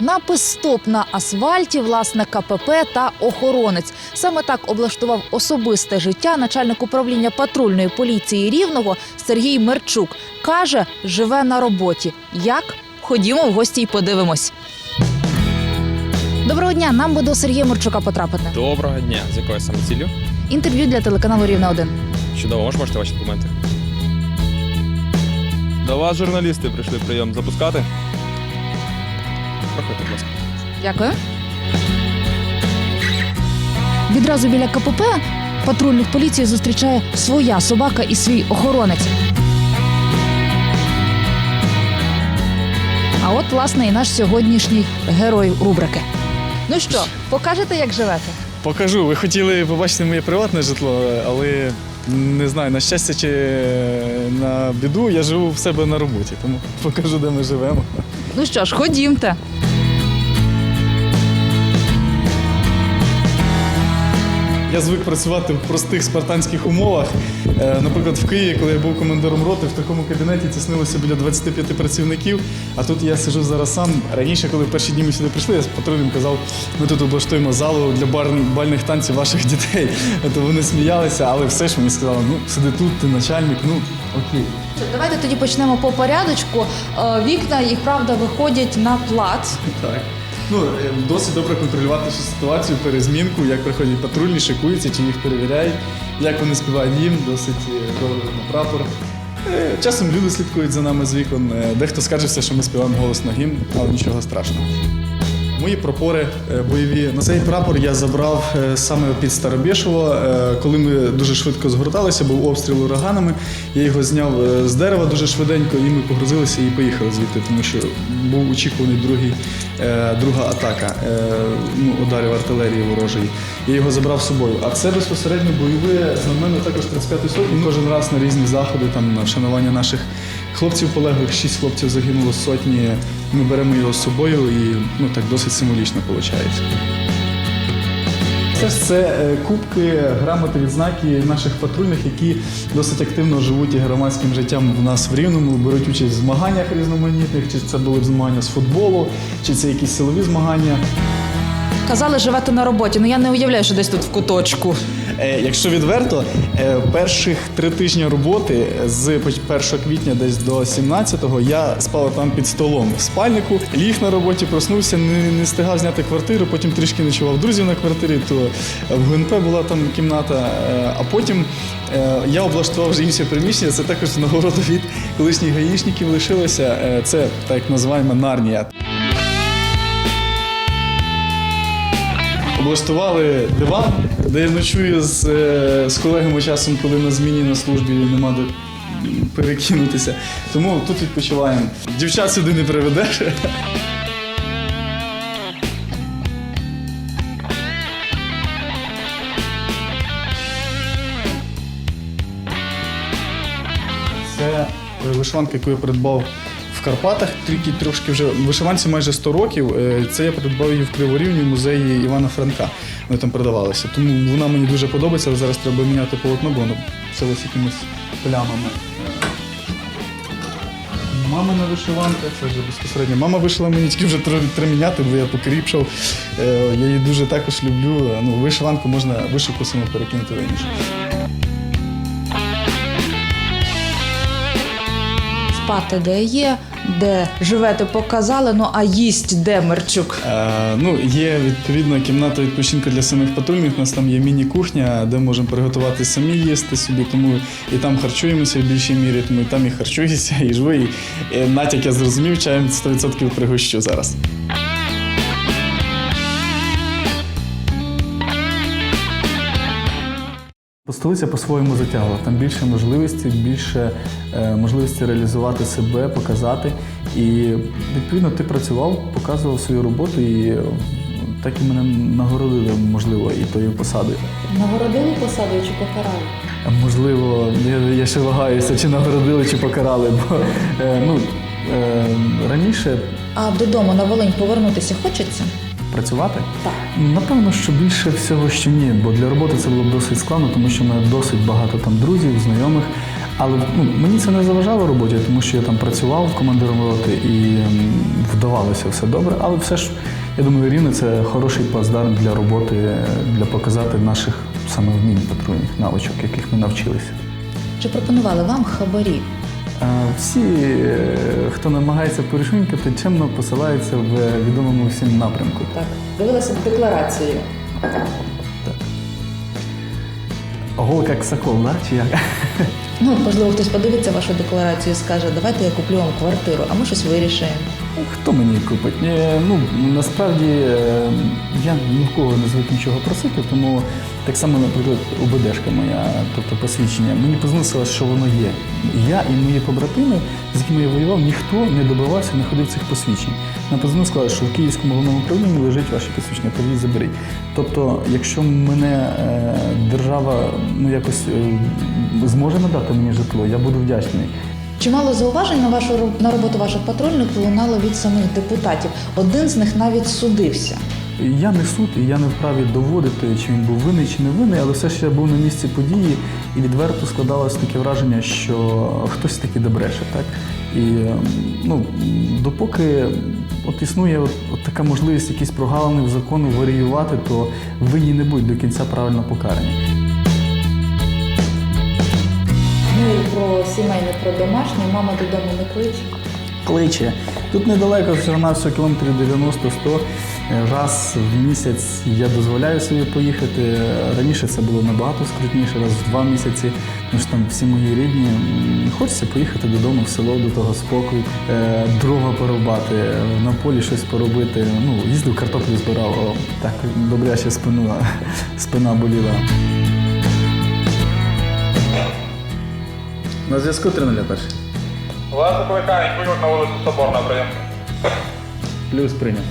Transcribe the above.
Напис Стоп на асфальті, власне, КПП та охоронець. Саме так облаштував особисте життя начальник управління патрульної поліції Рівного Сергій Мерчук. Каже, живе на роботі. Як? Ходімо в гості й подивимось. Доброго дня, нам би до Сергія Мерчука потрапити. Доброго дня. З якою саме ціллю? Інтерв'ю для телеканалу Рівне 1 Чудово, можеш бачити ваші документи? До вас журналісти прийшли прийом запускати. Проходьте, будь ласка. Дякую. Відразу біля КПП патрульних поліції зустрічає своя собака і свій охоронець. А от, власне, і наш сьогоднішній герой рубрики. Ну що, покажете, як живете? Покажу. Ви хотіли побачити моє приватне житло, але не знаю, на щастя чи на біду, я живу в себе на роботі, тому покажу, де ми живемо. Ну що ж, ходімте. Я звик працювати в простих спартанських умовах. Е, Наприклад, в Києві, коли я був командиром роти, в такому кабінеті тіснилося біля 25 працівників. А тут я сижу зараз сам. Раніше, коли в перші дні ми сюди прийшли, я з патрульним казав, ми тут облаштуємо залу для бальних танців ваших дітей. То вони сміялися, але все ж мені сказали, ну сиди тут, ти начальник, ну окей. Давайте тоді почнемо по порядочку. Е, Вікна, їх правда, виходять на плац. Так. Ну, е, досить добре контролювати ще ситуацію, перезмінку, як приходять патрульні, шикуються, чи їх перевіряють, як вони співають їм, досить е, добре на прапор. Е, Часом люди слідкують за нами з вікон. Дехто скаржився, що ми співаємо голосно гімн, але нічого страшного. Мої прапори бойові. На цей прапор я забрав саме під Старобєшово. Коли ми дуже швидко згорталися, був обстріл ураганами. Я його зняв з дерева дуже швиденько, і ми погрузилися і поїхали звідти, тому що був очікуваний другий, друга атака е, ну, ударів артилерії ворожої. Я його забрав з собою. А це безпосередньо бойове знамено також 35-ї сотні. Кожен раз на різні заходи, там на вшанування наших хлопців полеглих, шість хлопців загинуло сотні. Ми беремо його з собою і ну так досить символічно виходить. Це ж це кубки, грамоти, відзнаки наших патрульних, які досить активно живуть громадським життям в нас в Рівному, беруть участь в змаганнях різноманітних, чи це були б змагання з футболу, чи це якісь силові змагання. Казали, живете на роботі. Ну я не уявляю, що десь тут в куточку. Е, Якщо відверто, е, перших три тижні роботи з 1 квітня десь до 17-го я спав там під столом в спальнику, ліг на роботі, проснувся, не, не встигав зняти квартиру, потім трішки ночував друзів на квартирі, то в ГНП була там кімната, е, а потім е, я облаштував вже інше приміщення. Це також нагорода від колишніх гаїшників лишилося. Е, Це так називаємо нарнія. Облаштували диван, де я ночую з, е, з колегами часом, коли на зміні на службі нема де перекинутися. Тому тут відпочиваємо. Дівчат сюди не приведеш. Це вишиванка, яку я придбав Карпатах, тільки трошки вже вишиванці майже 100 років. Е, Це я придбав її в Криворівні в музеї Івана Франка. Вони там продавалися. Тому вона мені дуже подобається, але зараз треба міняти полотно, бо воно ось якимись плямами. Мамина вишиванка, це вже безпосередньо. Мама вишила мені тільки вже треба міняти, бо я покріпшав. Е, Я її дуже також люблю. Ну, вишиванку можна вишивку саму перекинути в Спати де є, де живете, показали. Ну а їсть де Мерчук. Е, ну, є відповідно кімната відпочинку для самих патрульних. У нас там є міні-кухня, де можемо приготувати самі їсти собі. Тому і там харчуємося в більшій мірі, тому і там і харчуюся, і живу. І, і натяк я зрозумів, чаєм 100% пригощу зараз. Столиця по-своєму затягла. Там більше можливостей, більше е, можливості реалізувати себе, показати. І відповідно ти працював, показував свою роботу, і е, так і мене нагородили, можливо, і тою посадою. Нагородили посадою чи покарали? Можливо, я, я ще вагаюся, чи нагородили, чи покарали. Бо е, ну, е, раніше А додому на Волинь повернутися хочеться? Працювати. Так. Напевно, що більше всього, що ні, бо для роботи це було б досить складно, тому що в мене досить багато там друзів, знайомих. Але ну, мені це не заважало роботі, тому що я там працював командиром роти і вдавалося все добре. Але все ж, я думаю, рівне це хороший плацдарм для роботи, е, для показати наших саме вмінь патрульних навичок, яких ми навчилися. Чи пропонували вам хабарі? Е, Всі, е, хто намагається порішунькати, чемно посилаються в відомому всім напрямку. Так, дивилася декларацію. Гол як сокол, да? чи як? Ну, можливо, хтось подивиться вашу декларацію і скаже, давайте я куплю вам квартиру, а ми щось вирішуємо. Хто мені купить? Е, Ну, насправді е, я ні в кого не звик нічого просити, тому так само, наприклад, УБДшка моя, тобто посвідчення, мені позносило, що воно є. Я і мої побратими, з якими я воював, ніхто не добивався, не ходив цих посвідчень. Нам сказали, що в Київському головному управлінні лежить ваші посвідчення, подивіть, заберіть. Тобто, якщо мене е, держава ну, якось е, зможе надати мені житло, я буду вдячний. Чимало зауважень на вашу на роботу ваших патрульних лунало від самих депутатів. Один з них навіть судився. Я не суд, і я не вправі доводити, чи він був винний, чи не винний, але все ж я був на місці події, і відверто складалося таке враження, що хтось таки добреше, так? І ем, ну, допоки от існує от, от така можливість якісь прогалини в закону варіювати, то винні не будуть до кінця правильно покарані. Ну і про сімейне, про домашнє, мама додому не кличе. Кличе. Тут недалеко, всього на всього кілометрів 90-100. Раз в місяць я дозволяю собі поїхати. Раніше це було набагато скрутніше, раз в два місяці. Тому що там всі мої рідні. Хочеться поїхати додому в село, до того спокою, е, дрова порубати, на полі щось поробити. Ну, їздив картоплю збирав, о, так добряче спину, спина боліла. На зв'язку 301. Вас викликають виїзд на вулицю Соборна, прийом. Плюс прийняв.